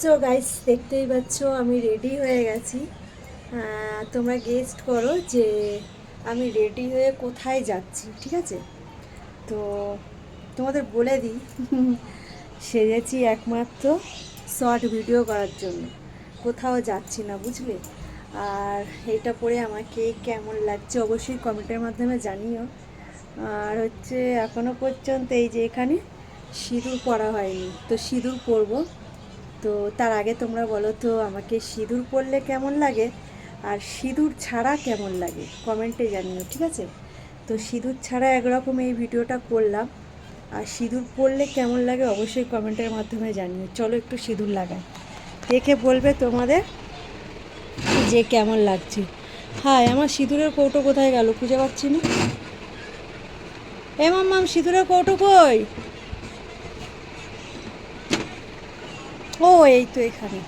So guys দেখতেই পাচ্ছ, আমি রেডি হয়ে গেছি। তোমরা গেস্ট করো যে আমি রেডি হয়ে কোথায় যাচ্ছি, ঠিক আছে? তো তোমাদের বলে দিই, সেজেছি একমাত্র শর্ট ভিডিও করার জন্য। কোথাও যাচ্ছি না, বুঝলে? আর এটা পরে আমাকে কেমন লাগছে অবশ্যই কমেন্টের মাধ্যমে জানিও। আর হচ্ছে এখনও পর্যন্ত এই যে এখানে সিঁদুর পরা হয়নি, তো সিঁদুর পরবো। তো তার আগে তোমরা বলো তো, আমাকে সিঁদুর পরলে কেমন লাগে? আর সিঁদুর ছাড়া কেমন লাগে? কমেন্টে জানিও, ঠিক আছে? তো সিঁদুর ছাড়া একরকম এই ভিডিওটা করলাম। আর সিঁদুর পরলে কেমন লাগে অবশ্যই কমেন্টের মাধ্যমে জানিও। চলো একটু সিঁদুর লাগাই। দেখে বলবে তোমাদের যে কেমন লাগছে। হ্যাঁ আমার সিঁদুরের কৌটো কোথায় গেল খুঁজে পাচ্ছি না। এ মাম্মাম, সিঁদুরের কৌটো কই? ও, এই তো এখানে।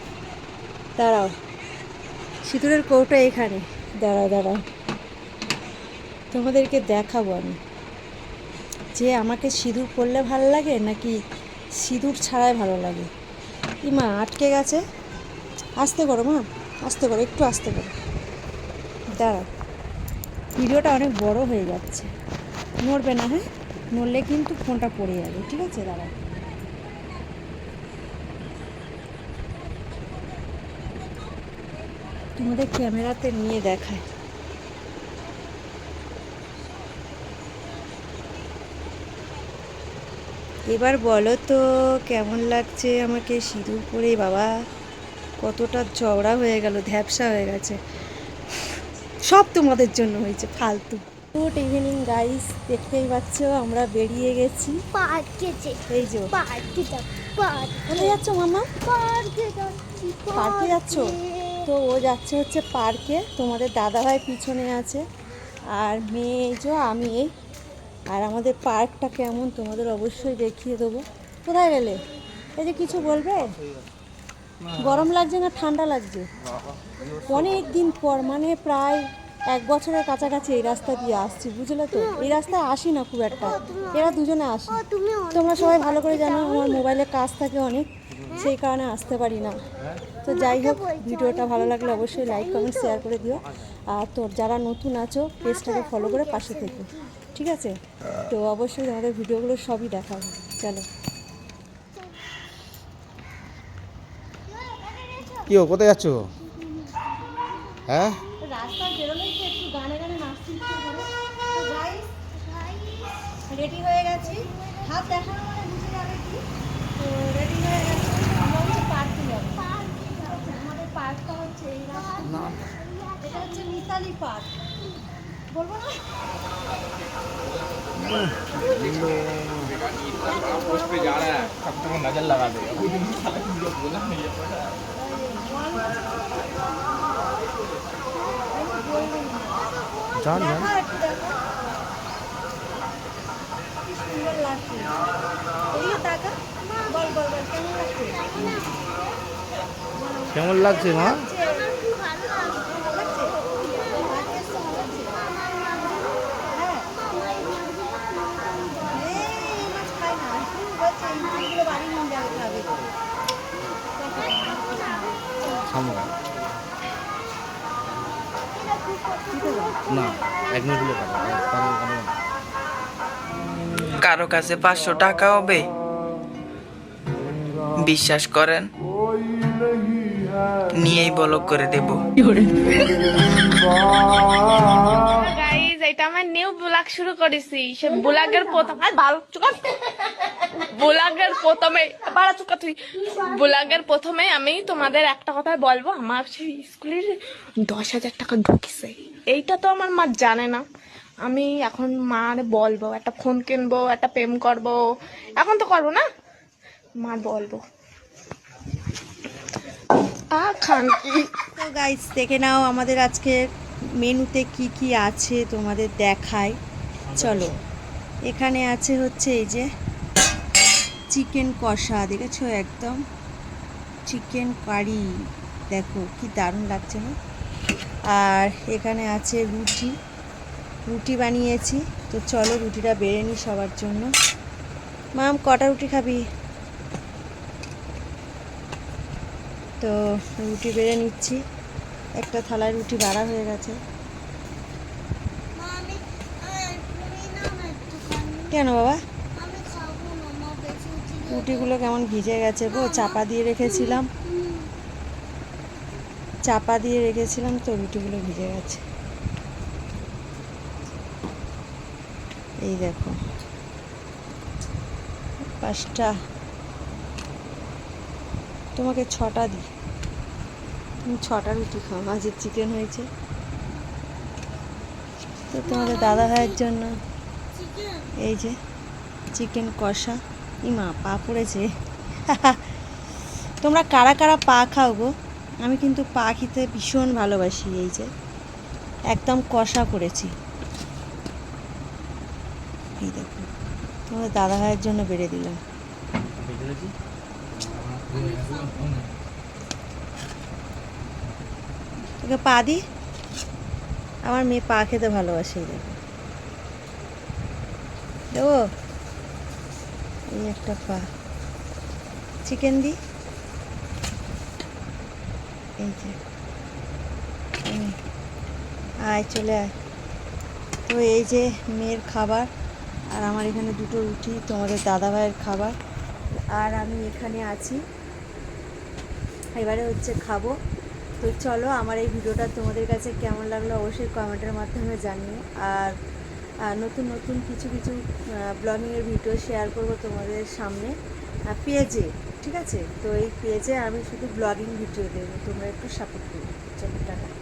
দাঁড়াও। সিঁদুরের কৌটো এখানে। দাঁড়াও দাঁড়াও। তোমাদেরকে দেখাবো আমি। যে আমাকে সিঁদুর পরলে ভালো লাগে, নাকি সিঁদুর ছাড়াই ভালো লাগে? ই মা আটকে গেছে। আসতে করো, মা। আসতে করো, একটু আসতে করো। দাঁড়াও। ভিডিওটা অনেক বড় হয়ে যাচ্ছে। নড়বে না হ্যাঁ? নড়লে কিন্তু ফোনটা পড়ে যাবে। ঠিক আছে? দাঁড়াও। তোমাদের ক্যামেরাতে নিয়ে দেখায়। এবার বলো তো কেমন লাগছে আমাকে সিঁদুর পরে? বাবা কতটা চওড়া হয়ে গেল ধ্যাপসা হয়ে গেছে। সব তোমাদের জন্য হয়েছে ফালতু। গুড ইভিনিং গাইস দেখতেই পাচ্ছ আমরা বেরিয়ে গেছি। পার্কে এই যে। পার্কে যাচ্ছ মামা? পার্কে যাচ্ছি পার্কে যাচ্ছ? তো ও যাচ্ছে হচ্ছে পার্কে। তোমাদের দাদাভাই পিছনে আছে। আর মেয়ে যে, আমি এই। আর আমাদের পার্কটা কেমন, তোমাদের অবশ্যই দেখিয়ে দেবো। কোথায় গেলে? এই যে কিছু বলবে? গরম লাগছে না ঠান্ডা লাগছে? অনেক দিন পর মানে প্রায় এক বছরের কাছাকাছি এই রাস্তা দিয়ে আসছি, বুঝলে তো? এই রাস্তায় আসি না খুব একটা। এরা দুজনে আসি। তোমরা সবাই ভালো করে জানো, আমার মোবাইলে কাজ থাকে অনেক। সেই কারণে আসতে পারি না। তো যাই হোক ভিডিওটা ভালো লাগলে অবশ্যই লাইক কমেন্ট শেয়ার করে দিও। আর তোর যারা নতুন আছো পেজটাকে ফলো করে পাশে থেকো। ঠিক আছে? তো অবশ্যই তোমাদের ভিডিওগুলো সবই দেখাবো চলো। কি ও কোথায় যাচ্ছ? হ্যাঁ? রাস্তায় বেরোলেই তো একটু গানে গানে নাচতে ইচ্ছে করে। তো গাইস রেডি হয়ে গেছি। হাত দেখানো মানে বুঝে যাবে কি? তো রেডি হয়ে গেছি। দেখো কি সুন্দর লাগছে এদিকে তাকা বল বল বল কেমন লাগছে কেমন লাগছে মা না এক মিনিট হলে পাবে তাহলে আমি কারও কাছে পাঁচশো টাকা হবে? বিশ্বাস করেন? নিয়েই বলক করে দেব। এটা আমার নিউ ব্লগ শুরু করেছি। সে ব্লগের প্রথম আর ভালো চুপ ব্লগের প্রথমে বাড়া চুকা তুই। ব্লগের প্রথমে আমি তোমাদের একটা কথা বলব। আমার সেই স্কুলের দশ হাজার টাকা ঢুকেছে। এইটা তো আমার মা জানে না। আমি এখন মার বলব, একটা ফোন কিনবো, একটা প্রেম করব। এখন তো করব না। মার বলব। আ খান কি তো গাইস দেখে নাও আমাদের আজকে মেনুতে কি কি আছে তোমাদের দেখাই? চলো। এখানে আছে হচ্ছে এই যে চিকেন কষা দেখেছ একদম? চিকেন কারি দেখো কি দারুণ লাগছে না? আর এখানে আছে রুটি রুটি বানিয়েছি। তো চলো রুটিটা বেড়ে নিই সবার জন্য। মাম কটা রুটি খাবি? তো রুটি বেড়ে নিচ্ছি। একটা থালায় রুটি বাড়া হয়ে গেছে। কেন বাবা? রুটিগুলো কেমন ভিজে গেছে গো? চাপা দিয়ে রেখেছিলাম। চাপা দিয়ে রেখেছিলাম তো রুটিগুলো ভিজে গেছে। এই দেখো। পাঁচটা। তোমাকে ছটা দিই। ছটা রুটি খাও আজকে চিকেন হয়েছে। তো তোমাদের দাদা ভাইয়ের জন্য এই যে চিকেন কষা। ইমা, পা পড়েছে। তোমরা কারা কারা পা খাও গো? আমি কিন্তু পা খেতে ভীষণ ভালোবাসি এই যে। একদম কষা করেছি। এই দেখো, তোমাদের দাদা ভাইয়ের জন্য বেড়ে দিলাম। তোকে পা দি। আমার মেয়ে পা খেতে ভালোবাসে দেখো। দেবো? এই একটা পা। চিকেন দি। এই যে। আয়, চলে আয়। তো এই যে মেয়ের খাবার, আর আমার এখানে দুটো রুটি তোমাদের দাদা ভাইয়ের খাবার। আর আমি এখানে আছি। এবারে হচ্ছে খাব। তো চলো আমার এই ভিডিওটা তোমাদের কাছে কেমন লাগল অবশ্যই কমেন্টের মাধ্যমে জানিও। আর নতুন নতুন কিছু কিছু ব্লগিংয়ের ভিডিও শেয়ার করব তোমাদের সামনে। পেজে, ঠিক আছে? তো এই পেজে আমি শুধু ব্লগিং ভিডিও দেবো, তোমরা একটু সাপোর্ট করো। চলো, টাটা।